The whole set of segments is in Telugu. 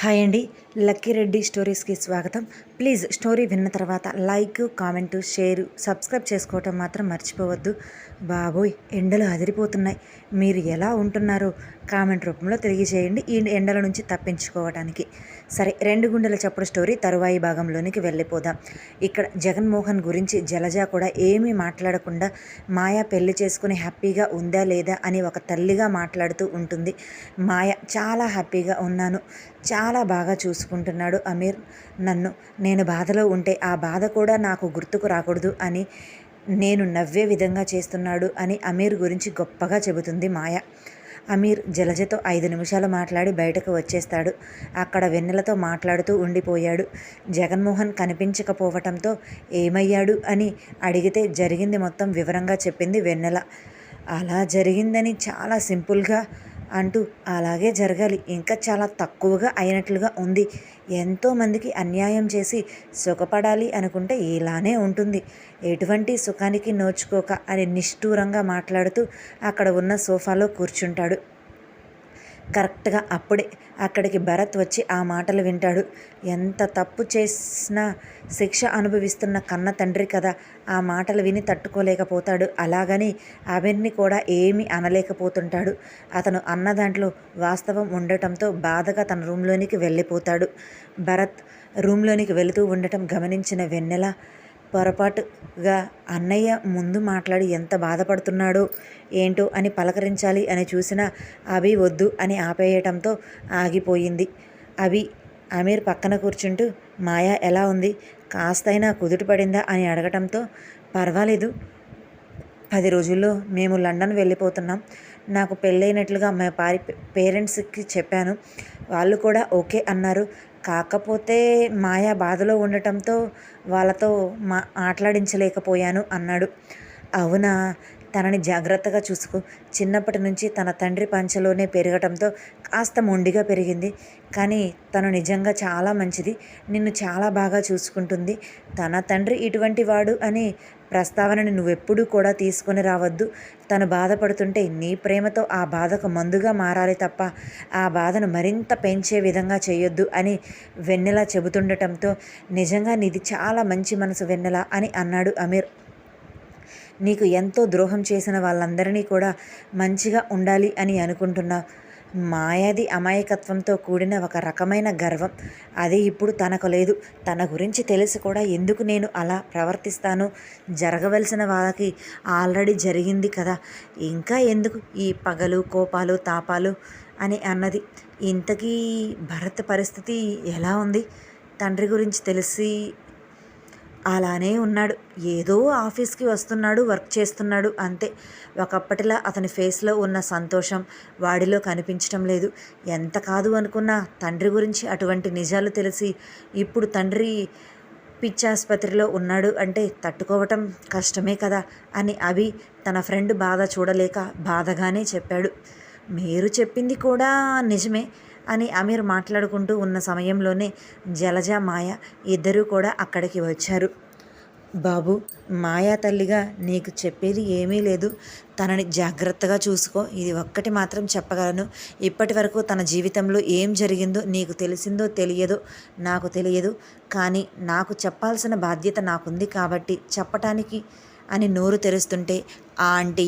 హాయ్ అండి. లక్కీ రెడ్డి స్టోరీస్కి స్వాగతం. ప్లీజ్ స్టోరీ విన్న తర్వాత లైక్ కామెంటు షేరు సబ్స్క్రైబ్ చేసుకోవటం మాత్రం మర్చిపోవద్దు. బాబోయ్ ఎండలు అదిరిపోతున్నాయి. మీరు ఎలా ఉంటున్నారో కామెంట్ రూపంలో తెలియజేయండి. ఈ ఎండల నుంచి తప్పించుకోవడానికి సరే రెండు గుండెల చప్పుడు స్టోరీ తరువాయి భాగంలోనికి వెళ్ళిపోదాం. ఇక్కడ జగన్మోహన్ గురించి జలజ కూడా ఏమీ మాట్లాడకుండా మాయా పెళ్ళి చేసుకుని హ్యాపీగా ఉందా లేదా అని ఒక తల్లిగా మాట్లాడుతూ ఉంటుంది. మాయ చాలా హ్యాపీగా ఉన్నాను. చాలా బాగా చూసుకుంటున్నాడు అమీర్. నన్ను నేను బాధలో ఉంటే ఆ బాధ కూడా నాకు గుర్తుకు రాకూడదు అని నేను నవ్వే విధంగా చేస్తున్నాడు అని అమీర్ గురించి గొప్పగా చెబుతుంది మాయ. అమీర్ జలజతో ఐదు నిమిషాలు మాట్లాడి బయటకు వచ్చేస్తాడు. అక్కడ వెన్నెలతో మాట్లాడుతూ ఉండిపోయాడు. జగన్మోహన్ కనిపించకపోవటంతో ఏమయ్యాడు అని అడిగితే జరిగింది మొత్తం వివరంగా చెప్పింది వెన్నెల. అలా జరిగిందని చాలా సింపుల్గా అంటూ అలాగే జరగాలి. ఇంకా చాలా తక్కువగా అయినట్లుగా ఉంది. ఎంతోమందికి అన్యాయం చేసి సుఖపడాలి అనుకుంటే ఇలానే ఉంటుంది. ఎటువంటి సుఖానికి నోచుకోక అని నిష్ఠూరంగా మాట్లాడుతూ అక్కడ ఉన్న సోఫాలో కూర్చుంటాడు. కరెక్ట్గా అప్పుడే అక్కడికి భరత్ వచ్చి ఆ మాటలు వింటాడు. ఎంత తప్పు చేసినా శిక్ష అనుభవిస్తున్న కన్న తండ్రి కదా ఆ మాటలు విని తట్టుకోలేకపోతాడు. అలాగని అవన్నీ కూడా ఏమీ అనలేకపోతుంటాడు. అతను అన్న దాంట్లో వాస్తవం ఉండటంతో బాధగా తన రూమ్లోనికి వెళ్ళిపోతాడు. భరత్ రూమ్లోనికి వెళుతూ ఉండటం గమనించిన వెన్నెల పొరపాటుగా అన్నయ్య ముందు మాట్లాడి ఎంత బాధపడుతున్నాడో ఏంటో అని పలకరించాలి అని చూసిన అభి వద్దు అని ఆపేయటంతో ఆగిపోయింది. అభి అమీర్ పక్కన కూర్చుంటూ మాయా ఎలా ఉంది? కాస్తైనా కుదుట పడిందా అని అడగటంతో పర్వాలేదు. పది రోజుల్లో మేము లండన్ వెళ్ళిపోతున్నాం. నాకు పెళ్ళైనట్లుగా మా పారి పేరెంట్స్కి చెప్పాను. వాళ్ళు కూడా ఓకే అన్నారు. కాకపోతే మాయా బాధలో ఉండటంతో వాళ్ళతో మా మాట్లాడించలేకపోయాను అన్నాడు. అవునా? తనని జాగ్రత్తగా చూసుకో. చిన్నప్పటి నుంచి తన తండ్రి పంచలోనే పెరగటంతో కాస్త మొండిగా పెరిగింది. కానీ తను నిజంగా చాలా మంచిది. నిన్ను చాలా బాగా చూసుకుంటుంది. తన తండ్రి ఇటువంటి వాడు అని ప్రస్తావనని నువ్వెప్పుడూ కూడా తీసుకొని రావద్దు. తను బాధపడుతుంటే నీ ప్రేమతో ఆ బాధకు మందుగా మారాలి తప్ప ఆ బాధను మరింత పెంచే విధంగా చేయొద్దు అని వెన్నెల చెబుతుండటంతో నిజంగా నీది చాలా మంచి మనసు వెన్నెల అని అన్నాడు అమీర్. నీకు ఎంతో ద్రోహం చేసిన వాళ్ళందరినీ కూడా మంచిగా ఉండాలి అని అనుకుంటున్నావు మాయాది అమాయకత్వంతో కూడిన ఒక రకమైన గర్వం. అది ఇప్పుడు తనకు లేదు. తన గురించి తెలిసి కూడా ఎందుకు నేను అలా ప్రవర్తిస్తాను? జరగవలసిన వాళ్ళకి ఆల్రెడీ జరిగింది కదా. ఇంకా ఎందుకు ఈ పగలు కోపాలు తాపాలు అని అన్నది? ఇంతకీ భరత్ పరిస్థితి ఎలా ఉంది? తండ్రి గురించి తెలిసి అలానే ఉన్నాడు. ఏదో ఆఫీస్కి వస్తున్నాడు వర్క్ చేస్తున్నాడు అంతే. ఒకప్పటిలా అతని ఫేస్లో ఉన్న సంతోషం వాడిలో కనిపించటం లేదు. ఎంత కాదు అనుకున్నా తండ్రి గురించి అటువంటి నిజాలు తెలిసి ఇప్పుడు తండ్రి పిచ్చాసుపత్రిలో ఉన్నాడు అంటే తట్టుకోవటం కష్టమే కదా అని అభి తన ఫ్రెండ్ బాధ చూడలేక బాధగానే చెప్పాడు. మీరు చెప్పింది కూడా నిజమే. అని అమీర్ మాట్లాడుకుంటూ ఉన్న సమయంలోనే జలజ మాయ ఇద్దరూ కూడా అక్కడికి వచ్చారు. బాబు మాయా తల్లిగా నీకు చెప్పేది ఏమీ లేదు. తనని జాగ్రత్తగా చూసుకో. ఇది ఒక్కటి మాత్రం చెప్పగలను. ఇప్పటి వరకు తన జీవితంలో ఏం జరిగిందో నీకు తెలిసిందో తెలియదో నాకు తెలియదు. కానీ నాకు చెప్పాల్సిన బాధ్యత నాకుంది కాబట్టి చెప్పటానికి అని నోరు తెరుస్తుంటే ఆంటీ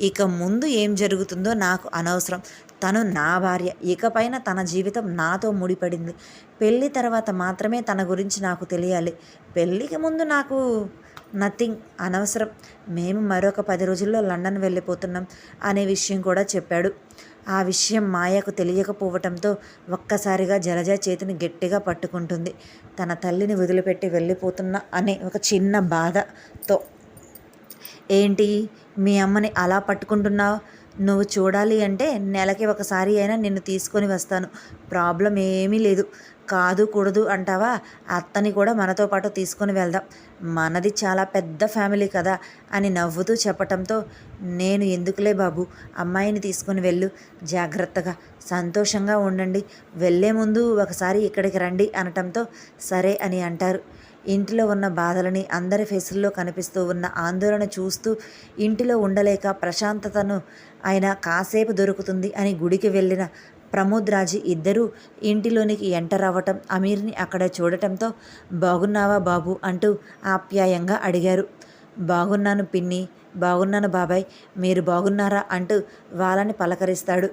ఇక ముందు ఏం జరుగుతుందో నాకు అనవసరం. తను నా భార్య. ఇకపైన తన జీవితం నాతో ముడిపడింది. పెళ్ళి తర్వాత మాత్రమే తన గురించి నాకు తెలియాలి. పెళ్ళికి ముందు నాకు నథింగ్ అనవసరం. మేము మరొక పది రోజుల్లో లండన్ వెళ్ళిపోతున్నాం అనే విషయం కూడా చెప్పాడు. ఆ విషయం మాయకు తెలియకపోవటంతో ఒక్కసారిగా జలజ చేతిని గట్టిగా పట్టుకుంటుంది. తన తల్లిని వదిలిపెట్టి వెళ్ళిపోతున్నా అనే ఒక చిన్న బాధతో. ఏంటి? మీ అమ్మని అలా పట్టుకుంటున్నావు? నువ్వు చూడాలి అంటే నెలకి ఒకసారి అయినా నిన్ను తీసుకొని వస్తాను. ప్రాబ్లం ఏమీ లేదు. కాదు కూడదు అంటావా? అత్తని కూడా మనతో పాటు తీసుకొని వెళ్దాం. మనది చాలా పెద్ద ఫ్యామిలీ కదా అని నవ్వుతూ చెప్పటంతో నేను ఎందుకులే బాబు అమ్మాయిని తీసుకొని వెళ్ళు. జాగ్రత్తగా సంతోషంగా ఉండండి. వెళ్ళే ముందు ఒకసారి ఇక్కడికి రండి అనటంతో సరే అని అంటారు. ఇంటిలో ఉన్న బాధలని అందరి ఫేసుల్లో కనిపిస్తూ ఉన్న ఆందోళన చూస్తూ ఇంటిలో ఉండలేక ప్రశాంతతను ఆయన కాసేపు దొరుకుతుంది అని గుడికి వెళ్ళిన ప్రమోద్ రాజు ఇద్దరూ ఇంటిలోనికి ఎంటర్ అవ్వటం అమీర్ని అక్కడ చూడటంతో బాగున్నావా బాబు? అంటూ ఆప్యాయంగా అడిగారు. బాగున్నాను పిన్ని బాగున్నాను బాబాయ్ మీరు బాగున్నారా? అంటూ వాళ్ళని పలకరిస్తాడు.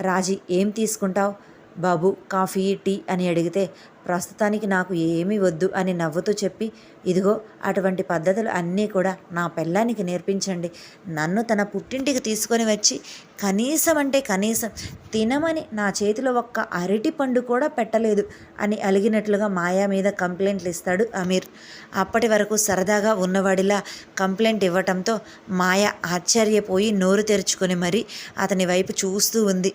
రాజీ ఏం తీసుకుంటావు? బాబు కాఫీ టీ అని అడిగితే ప్రస్తుతానికి నాకు ఏమీ వద్దు అని నవ్వుతూ చెప్పి ఇదిగో అటువంటి పద్ధతులు అన్నీ కూడా నా పెళ్ళానికి నేర్పించండి. నన్ను తన పుట్టింటికి తీసుకొని వచ్చి కనీసం అంటే కనీసం తినమని నా చేతిలో ఒక్క అరటి పండు కూడా పెట్టలేదు అని అలిగినట్లుగా మాయా మీద కంప్లైంట్లు ఇస్తాడు అమీర్. అప్పటి వరకు సరదాగా ఉన్నవాడిలా కంప్లైంట్ ఇవ్వటంతో మాయ ఆశ్చర్యపోయి నోరు తెరుచుకొని మరీ అతని వైపు చూస్తూ ఉంది.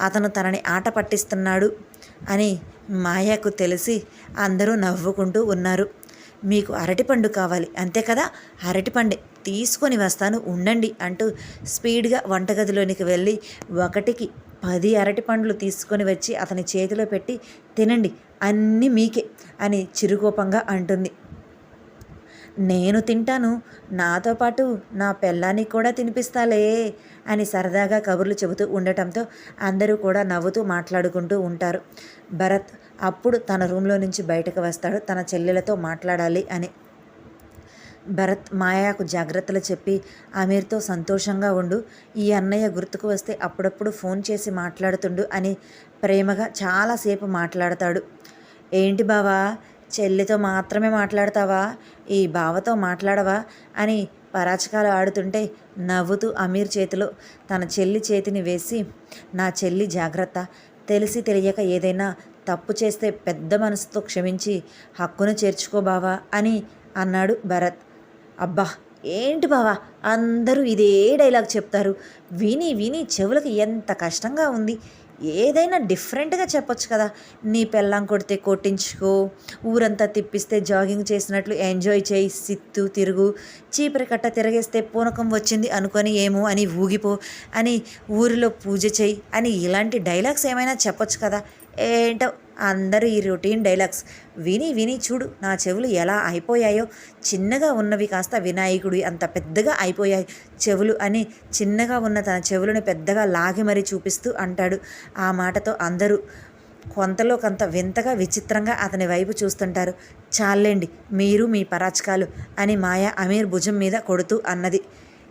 అతను తనని ఆట పట్టిస్తున్నాడు. అని మాయకు తెలిసి అందరూ నవ్వుకుంటూ ఉన్నారు. మీకు అరటిపండు కావాలి అంతే కదా? అరటిపండే తీసుకొని వస్తాను ఉండండి అంటూ స్పీడ్గా వంటగదిలోనికి వెళ్ళి ఒకటికి పది అరటిపండ్లు తీసుకొని వచ్చి అతని చేతిలో పెట్టి తినండి అన్నీ మీకే అని చిరుకోపంగా అంటుంది. నేను తింటాను. నాతో పాటు నా పెళ్ళానికి కూడా తినిపిస్తాలే అని సరదాగా కబుర్లు చెబుతూ ఉండటంతో అందరూ కూడా నవ్వుతూ మాట్లాడుకుంటూ ఉంటారు. భరత్ అప్పుడు తన రూమ్లో నుంచి బయటకు వస్తాడు. తన చెల్లెలతో మాట్లాడాలి అని. భరత్ మాయాకు జాగ్రత్తలు చెప్పి అమీర్తో సంతోషంగా ఉండు. ఈ అన్నయ్య గుర్తుకు వస్తే అప్పుడప్పుడు ఫోన్ చేసి మాట్లాడుతుండు అని ప్రేమగా చాలాసేపు మాట్లాడతాడు. ఏంటి బావా? చెల్లితో మాత్రమే మాట్లాడతావా? ఈ బావతో మాట్లాడవా? అని పరాచకాలు ఆడుతుంటే నవ్వుతూ అమీర్ చేతిలో తన చెల్లి చేతిని వేసి నా చెల్లి జాగ్రత్త. తెలిసి తెలియక ఏదైనా తప్పు చేస్తే పెద్ద మనసుతో క్షమించి హక్కును చేర్చుకో బావా అని అన్నాడు భరత్. అబ్బా! ఏంటి బావా? అందరూ ఇదే డైలాగ్ చెప్తారు. విని విని చెవులకు ఎంత కష్టంగా ఉంది. ఏదైనా డిఫరెంట్గా చెప్పొచ్చు కదా. నీ పెళ్ళాం కొడితే కొట్టించుకో ఊరంతా తిప్పిస్తే జాగింగ్ చేసినట్లు ఎంజాయ్ చేయి సిత్తు తిరుగు. చీపురి కట్ట తిరగేస్తే పూనకం వచ్చింది అనుకొని ఏమో అని ఊగిపో అని ఊరిలో పూజ చేయి అని ఇలాంటి డైలాగ్స్ ఏమైనా చెప్పొచ్చు కదా. ఏంటో అందరూ ఈ రొటీన్ డైలాగ్స్ విని విని చూడు నా చెవులు ఎలా అయిపోయాయో. చిన్నగా ఉన్నవి కాస్త వినాయకుడి అంత పెద్దగా అయిపోయాయి. చెవులు అని చిన్నగా ఉన్న తన చెవులను పెద్దగా లాగి మరీ చూపిస్తూ అంటాడు. ఆ మాటతో అందరూ కొంతలో కొంత వింతగా విచిత్రంగా అతని వైపు చూస్తుంటారు. చాలండి మీరు మీ పరాచకాలు అని మాయ అమీర్ భుజం మీద కొడుతూ అన్నది.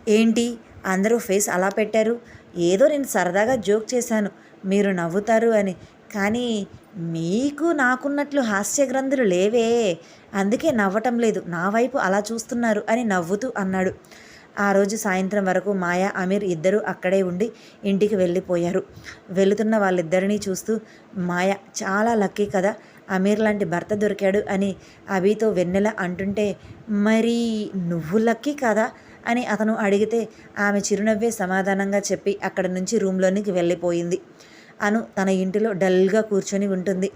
ఏంటి? అందరూ ఫేస్ అలా పెట్టారు? ఏదో నేను సరదాగా జోక్ చేశాను. మీరు నవ్వుతారు అని. కానీ మీకు నాకున్నట్లు హాస్య గ్రంథులు లేవే. అందుకే నవ్వటం లేదు. నా వైపు అలా చూస్తున్నారు అని నవ్వుతూ అన్నాడు. ఆ రోజు సాయంత్రం వరకు మాయా అమీర్ ఇద్దరూ అక్కడే ఉండి ఇంటికి వెళ్ళిపోయారు. వెళుతున్న వాళ్ళిద్దరినీ చూస్తూ మాయ చాలా లక్కీ కదా అమీర్ లాంటి భర్త దొరికాడు అని అభితో వెన్నెల అంటుంటే మరి నువ్వు లక్కీ కదా అని అతను అడిగితే ఆమె చిరునవ్వే సమాధానంగా చెప్పి అక్కడి నుంచి రూమ్లోనికి వెళ్ళిపోయింది. అను తన ఇంటిలో డల్గా కూర్చొని ఉంటుంది.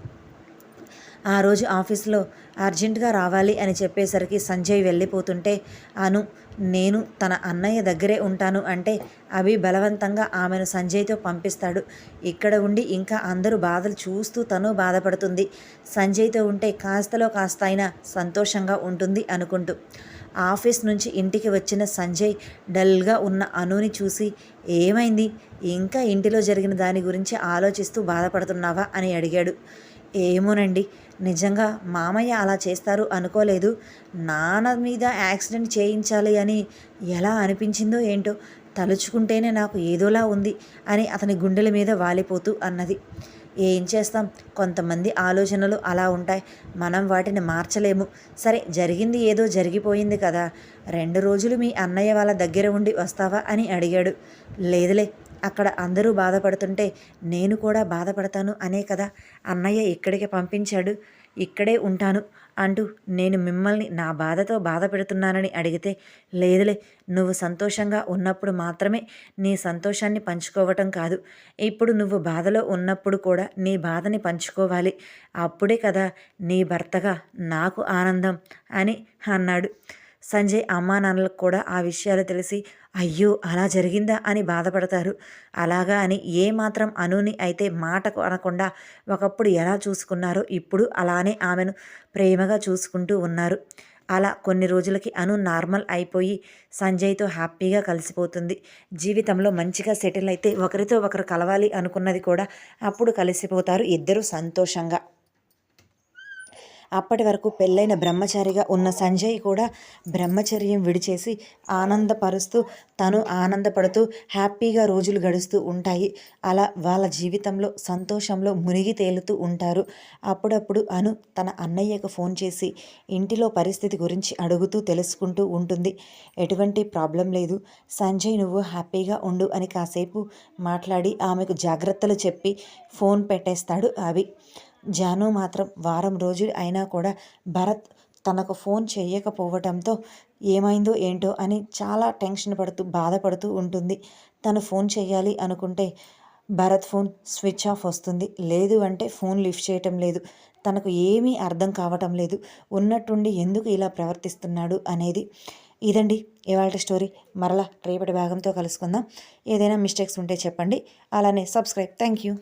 ఆ రోజు ఆఫీస్లో అర్జెంటుగా రావాలి అని చెప్పేసరికి సంజయ్ వెళ్ళిపోతుంటే అను నేను తన అన్నయ్య దగ్గరే ఉంటాను అంటే అవి బలవంతంగా ఆమెను సంజయ్తో పంపిస్తాడు. ఇక్కడ ఉండి ఇంకా అందరూ బాధలు చూస్తూ తను బాధపడుతుంది. సంజయ్తో ఉంటే కాస్తలో కాస్త అయినా సంతోషంగా ఉంటుంది అనుకుంటూ. ఆఫీస్ నుంచి ఇంటికి వచ్చిన సంజయ్ డల్గా ఉన్న అనుని చూసి ఏమైంది? ఇంకా ఇంటిలో జరిగిన దాని గురించి ఆలోచిస్తూ బాధపడుతున్నావా? అని అడిగాడు. ఏమోనండి నిజంగా మామయ్య అలా చేస్తారు అనుకోలేదు. నాన్న మీద యాక్సిడెంట్ చేయించాలి అని ఎలా అనిపించిందో ఏంటో తలుచుకుంటేనే నాకు ఏదోలా ఉంది అని అతని గుండెల మీద వాలిపోతూ అన్నది. ఏం చేస్తాం? కొంతమంది ఆలోచనలు అలా ఉంటాయి. మనం వాటిని మార్చలేము. సరే జరిగింది ఏదో జరిగిపోయింది కదా. రెండు రోజులు మీ అన్నయ్య వాళ్ళ దగ్గర ఉండి వస్తావా అని అడిగాడు. లేదులే అక్కడ అందరూ బాధపడుతుంటే నేను కూడా బాధపడతాను అనే కదా అన్నయ్య ఇక్కడికి పంపించాడు. ఇక్కడే ఉంటాను అంటూ నేను మిమ్మల్ని నా బాధతో బాధ పెడుతున్నానని అడిగితే లేదులే నువ్వు సంతోషంగా ఉన్నప్పుడు మాత్రమే నీ సంతోషాన్ని పంచుకోవటం కాదు. ఇప్పుడు నువ్వు బాధలో ఉన్నప్పుడు కూడా నీ బాధని పంచుకోవాలి. అప్పుడే కదా నీ భర్తగా నాకు ఆనందం అని అన్నాడు. సంజయ్ అమ్మా నాన్నలకు కూడా ఆ విషయాలు తెలిసి అయ్యో అలా జరిగిందా అని బాధపడతారు. అలాగా అని ఏ మాత్రం అనుని అయితే మాటకు అనకుండా ఒకప్పుడు ఎలా చూసుకున్నారో ఇప్పుడు అలానే ఆమెను ప్రేమగా చూసుకుంటూ ఉన్నారు. అలా కొన్ని రోజులకి అను నార్మల్ అయిపోయి సంజయ్తో హ్యాపీగా కలిసిపోతుంది. జీవితంలో మంచిగా సెటిల్ అయితే ఒకరితో ఒకరు కలవాలి అనుకున్నది కూడా అప్పుడు కలిసిపోతారు ఇద్దరు సంతోషంగా. అప్పటి వరకు పెళ్ళైన బ్రహ్మచారిగా ఉన్న సంజయ్ కూడా బ్రహ్మచర్యం విడిచేసి ఆనందపరుస్తూ తను ఆనందపడుతూ హ్యాపీగా రోజులు గడుస్తూ ఉంటాయి. అలా వాళ్ళ జీవితంలో సంతోషంలో మునిగి తేలుతూ ఉంటారు. అప్పుడప్పుడు అను తన అన్నయ్యకు ఫోన్ చేసి ఇంటిలో పరిస్థితి గురించి అడుగుతూ తెలుసుకుంటూ ఉంటుంది. ఎటువంటి ప్రాబ్లం లేదు. సంజయ్ నువ్వు హ్యాపీగా ఉండు అని కాసేపు మాట్లాడి ఆమెకు జాగ్రత్తలు చెప్పి ఫోన్ పెట్టేస్తాడు అవి జాను మాత్రం వారం రోజులు అయినా కూడా భరత్ తనకు ఫోన్ చేయకపోవటంతో ఏమైందో ఏంటో అని చాలా టెన్షన్ పడుతూ బాధపడుతూ ఉంటుంది. తను ఫోన్ చేయాలి అనుకుంటే భరత్ ఫోన్ స్విచ్ ఆఫ్ వస్తుంది. లేదు అంటే ఫోన్ లిఫ్ట్ చేయటం లేదు. తనకు ఏమీ అర్థం కావటం లేదు. ఉన్నట్టుండి ఎందుకు ఇలా ప్రవర్తిస్తున్నాడు అనేది. ఇదండి ఇవాళ స్టోరీ. మరలా రేపటి భాగంతో కలుసుకుందాం. ఏదైనా మిస్టేక్స్ ఉంటే చెప్పండి. అలానే సబ్స్క్రైబ్. Thank you.